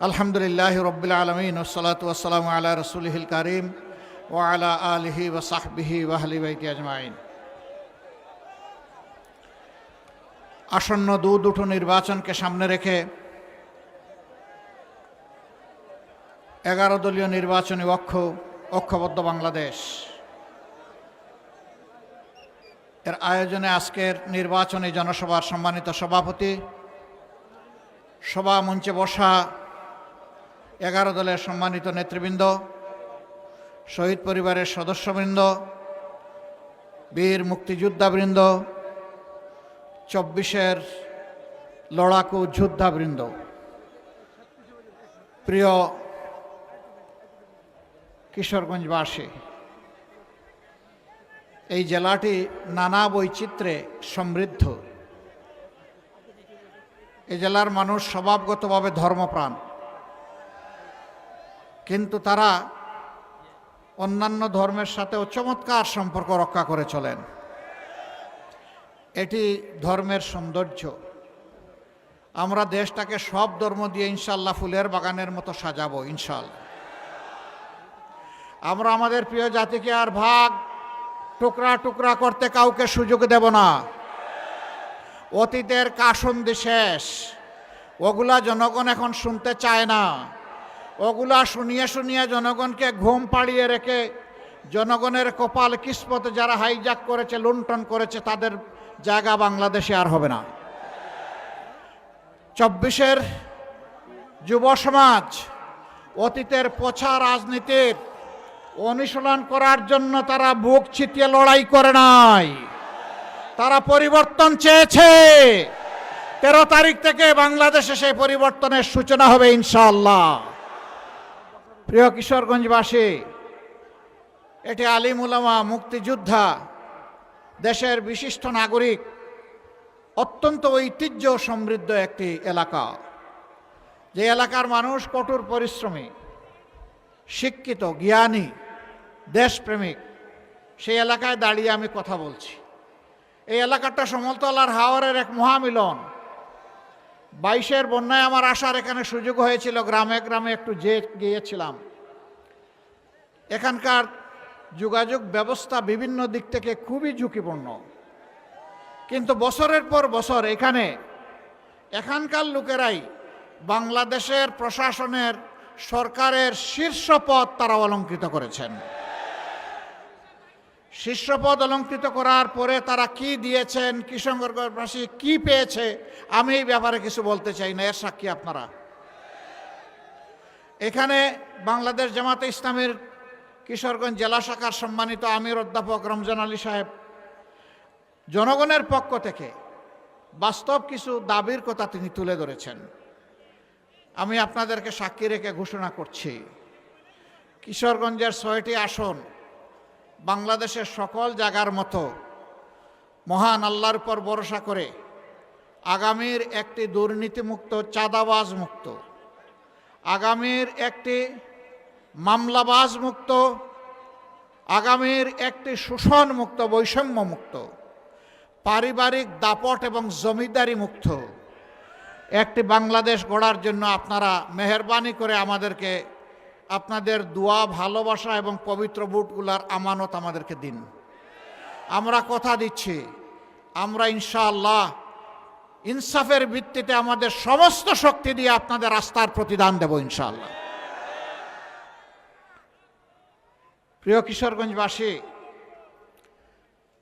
আলহামদুলিল্লাহ রবিল আলমিন ওসলাত ওসালাম আল্লাহ রসুলহিল করিম ও আলা আলহি ও সাহবিহি ওয়াহলি বাইতি আজমাইন। আসন্ন দু দুটো নির্বাচনকে সামনে রেখে এগারো দলীয় নির্বাচনী অক্ষ ঐক্যবদ্ধ বাংলাদেশ। এর আয়োজনে আজকের নির্বাচনী জনসভার সম্মানিত সভাপতি সভা মঞ্চে বসা এগারো দলের সম্মানিত নেতৃবৃন্দ, শহীদ পরিবারের সদস্যবৃন্দ, বীর মুক্তিযোদ্ধাবৃন্দ, চব্বিশের লড়াকু যোদ্ধাবৃন্দ। প্রিয় কিশোরগঞ্জবাসী, এই জেলাটি নানা বৈচিত্র্যে সমৃদ্ধ। এই জেলার মানুষ স্বভাবগতভাবে ধর্মপ্রাণ। কিন্তু তারা অন্যান্য ধর্মের সাথেও চমৎকার সম্পর্ক রক্ষা করে চলেন। এটি ধর্মের সৌন্দর্য। আমরা দেশটাকে সব ধর্ম দিয়ে ইনশাল্লাহ ফুলের বাগানের মতো সাজাবো ইনশাল্লাহ আমরা আমাদের প্রিয় জাতিকে আর ভাগ, টুকরা টুকরা করতে কাউকে সুযোগ দেব না। অতীতের কাসন্দি শেষ। ওগুলা জনগণ এখন শুনতে চায় না। ওগুলা শুনিয়ে শুনিয়ে জনগণকে ঘুম পাড়িয়ে রেখে জনগণের কপাল কিসমতে যারা হাইজাক করেছে, লুণ্ঠন করেছে, তাদের জায়গা বাংলাদেশে আর হবে না। চব্বিশের যুব সমাজ অতীতের পচা রাজনীতির অনুশীলন করার জন্য তারা বুক ছিটিয়ে লড়াই করে নাই। তারা পরিবর্তন চেয়েছে। তেরো তারিখ থেকে বাংলাদেশে সেই পরিবর্তনের সূচনা হবে ইনশাআল্লাহ। প্রিয় কিশোরগঞ্জবাসী, এটি আলিম উলামা মুক্তিযোদ্ধা দেশের বিশিষ্ট নাগরিক, অত্যন্ত ঐতিহ্য সমৃদ্ধ একটি এলাকা। যে এলাকার মানুষ কঠোর পরিশ্রমী, শিক্ষিত, জ্ঞানী, দেশপ্রেমিক সেই এলাকায় দাঁড়িয়ে আমি কথা বলছি। এই এলাকাটা সমলতলার হাওরের এক মহামিলন। বাইশের বন্যায় আমার আসার এখানে সুযোগ হয়েছিল, গ্রামে গ্রামে একটু যে গিয়েছিলাম। এখানকার যোগাযোগ ব্যবস্থা বিভিন্ন দিক থেকে খুবই ঝুঁকিপূর্ণ। কিন্তু বছরের পর বছর এখানে এখানকার লোকেরাই বাংলাদেশের প্রশাসনের সরকারের শীর্ষ পদ তারা অলঙ্কৃত করেছেন। শীর্ষপদ অলঙ্কৃত করার পরে তারা কি দিয়েছেন কিশোরগঞ্জবাসী কি পেয়েছে, আমি এই ব্যাপারে কিছু বলতে চাই না, এর সাক্ষী আপনারা। এখানে বাংলাদেশ জামাতে ইসলামের কিশোরগঞ্জ জেলা শাখার সম্মানিত আমির অধ্যাপক রমজান আলী সাহেব, জনগণের পক্ষ থেকে বাস্তব কিছু দাবির কথা তিনি তুলে ধরেছেন। আমি আপনাদেরকে সাক্ষী রেখে ঘোষণা করছি, কিশোরগঞ্জের ছয়টি আসন বাংলাদেশের সকল জায়গার মতো মহান আল্লাহর উপর ভরসা করে আগামীর একটি দুর্নীতিমুক্ত চাঁদাবাজ মুক্ত আগামীর একটি মামলাবাজ মুক্ত আগামীর একটি শোষণ মুক্ত বৈষম্য মুক্ত পারিবারিক দাপট এবং জমিদারি মুক্ত একটি বাংলাদেশ গড়ার জন্য আপনারা মেহরবানি করে আমাদেরকে আপনাদের দোয়া, ভালোবাসা এবং পবিত্র বুটগুলার আমানত আমাদেরকে দিন। আমরা কথা দিচ্ছি, আমরা ইনশাআল্লাহ ইনসাফের ভিত্তিতে আমাদের সমস্ত শক্তি দিয়ে আপনাদের রাস্তার প্রতিদান দেব ইনশাআল্লাহ। প্রিয় কিশোরগঞ্জবাসী,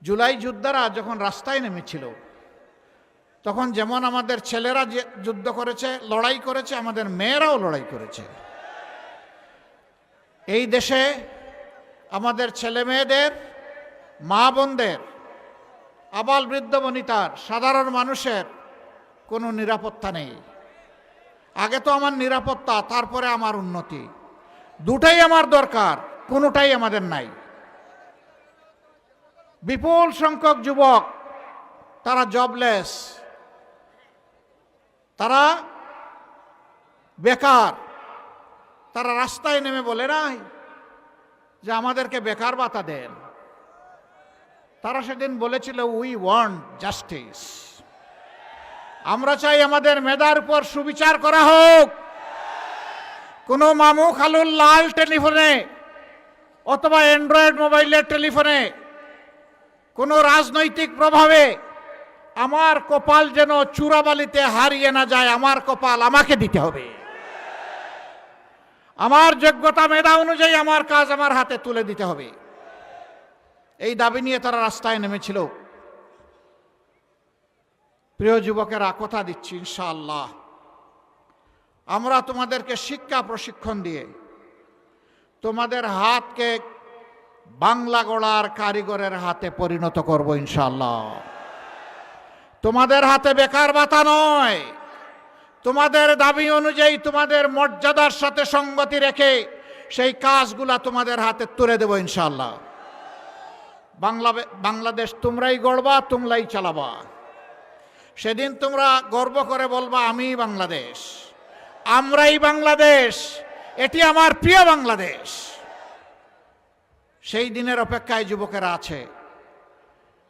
জুলাই যোদ্ধারা যখন রাস্তায় নেমেছিল, তখন যেমন আমাদের ছেলেরা যে যুদ্ধ করেছে, লড়াই করেছে, আমাদের মেয়েরাও লড়াই করেছে। এই দেশে আমাদের ছেলে মেয়েদের মা বোনদের আবাল বৃদ্ধ বনিতার, সাধারণ মানুষের কোনো নিরাপত্তা নেই। আগে তো আমার নিরাপত্তা, তারপরে আমার উন্নতি। দুটাই আমার দরকার, কোনোটাই আমাদের নাই। বিপুল সংখ্যক যুবক, তারা জবলেস তারা বেকার তারা রাস্তায় নেমে বলে নাই যে আমাদেরকে বেকার ভাতা দেন। তারা সেদিন বলেছিল উই ওয়ান্ট জাস্টিস আমরা চাই আমাদের মেধার উপর সুবিচার করা হোক। কোনো মামু খালুর লাল টেলিফোনে অথবা অ্যান্ড্রয়েড মোবাইলের টেলিফোনে কোনো রাজনৈতিক প্রভাবে আমার কপাল যেন চূড়াবালিতে হারিয়ে না যায়, আমার কপাল আমাকে দিতে হবে। আমার যোগ্যতা মেধা অনুযায়ী আমার কাজ আমার হাতে তুলে দিতে হবে। এই দাবি নিয়ে তারা রাস্তায় নেমেছিল। প্রিয় যুবকেরা, কথা দিচ্ছি ইনশাআল্লাহ। আমরা তোমাদেরকে শিক্ষা প্রশিক্ষণ দিয়ে তোমাদের হাতকে বাংলা গড়ার কারিগরের হাতে পরিণত করব ইনশাআল্লাহ। তোমাদের হাতে বেকার বাতা নয়। তোমাদের দাবি অনুযায়ী তোমাদের মর্যাদার সাথে সঙ্গতি রেখে সেই কাজগুলা তোমাদের হাতে তুলে দেব ইনশাল্লাহ বাংলা বাংলাদেশ তোমরাই গড়বা, তোমরাই চালাবা। সেদিন তোমরা গর্ব করে বলবা, আমি বাংলাদেশ, আমরাই বাংলাদেশ, এটি আমার প্রিয় বাংলাদেশ। সেই দিনের অপেক্ষায় যুবকেরা আছে,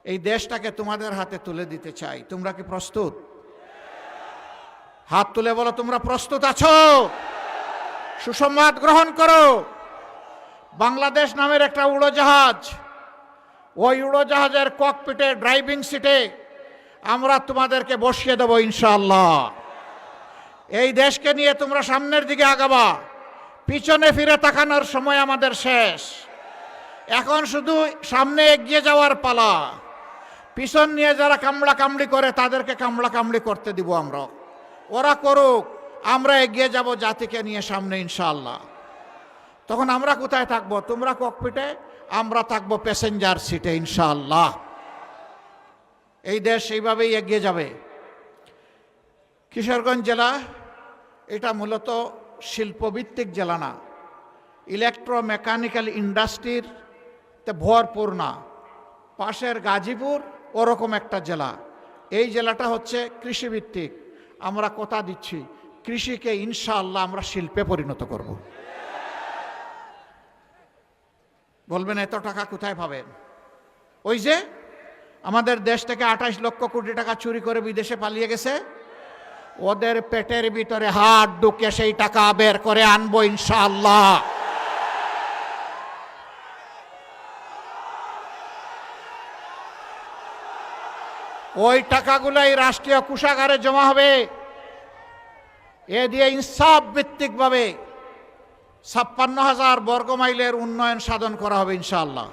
এই দেশটাকে তোমাদের হাতে তুলে দিতে চাই, তোমরা কি প্রস্তুত? হাত তুলে বলো, তোমরা প্রস্তুত আছো? সুসংবাদ গ্রহণ করো। বাংলাদেশ নামের একটা উড়োজাহাজ, ওই উড়োজাহাজের ককপিটে ড্রাইভিং সিটে আমরা তোমাদেরকে বসিয়ে দেবো ইনশাল্লাহ এই দেশকে নিয়ে তোমরা সামনের দিকে আগাবা। পিছনে ফিরে তাকানোর সময় আমাদের শেষ। এখন শুধু সামনে এগিয়ে যাওয়ার পালা। পিছন নিয়ে যারা কামড়া কামড়ি করে, তাদেরকে কামড়া কামড়ি করতে দিব আমরা। ওরা করুক, আমরা এগিয়ে যাব জাতিকে নিয়ে সামনে ইনশাল্লাহ তখন আমরা কোথায় থাকব? তোমরা ককপিটে আমরা থাকব প্যাসেঞ্জার সিটে ইনশাল্লাহ এই দেশ এইভাবেই এগিয়ে যাবে। কিশোরগঞ্জ জেলা, এটা মূলত শিল্পভিত্তিক জেলা না। ইলেকট্রো মেকানিক্যাল ইন্ডাস্ট্রির তে ভরপুর না। পাশের গাজীপুর ওরকম একটা জেলা। এই জেলাটা হচ্ছে কৃষিভিত্তিক। আমরা কথা দিচ্ছি, কৃষিকে ইনশাআল্লাহ আমরা শিল্পে পরিণত করব। বলবেন এত টাকা কোথায় পাবেন? ওই যে, আমাদের দেশ থেকে আঠাশ লক্ষ কোটি টাকা চুরি করে বিদেশে পালিয়ে গেছে। ওদের পেটের ভিতরে হাত ঢুকে সেই টাকা বের করে আনব ইনশাআল্লাহ। ওই টাকাগুলো এই রাষ্ট্রীয় কোষাগারে জমা হবে। এ দিয়ে ইনসাফ ভিত্তিকভাবে ছাপ্পান্ন হাজার বর্গমাইলের উন্নয়ন সাধন করা হবে ইনশাআল্লাহ।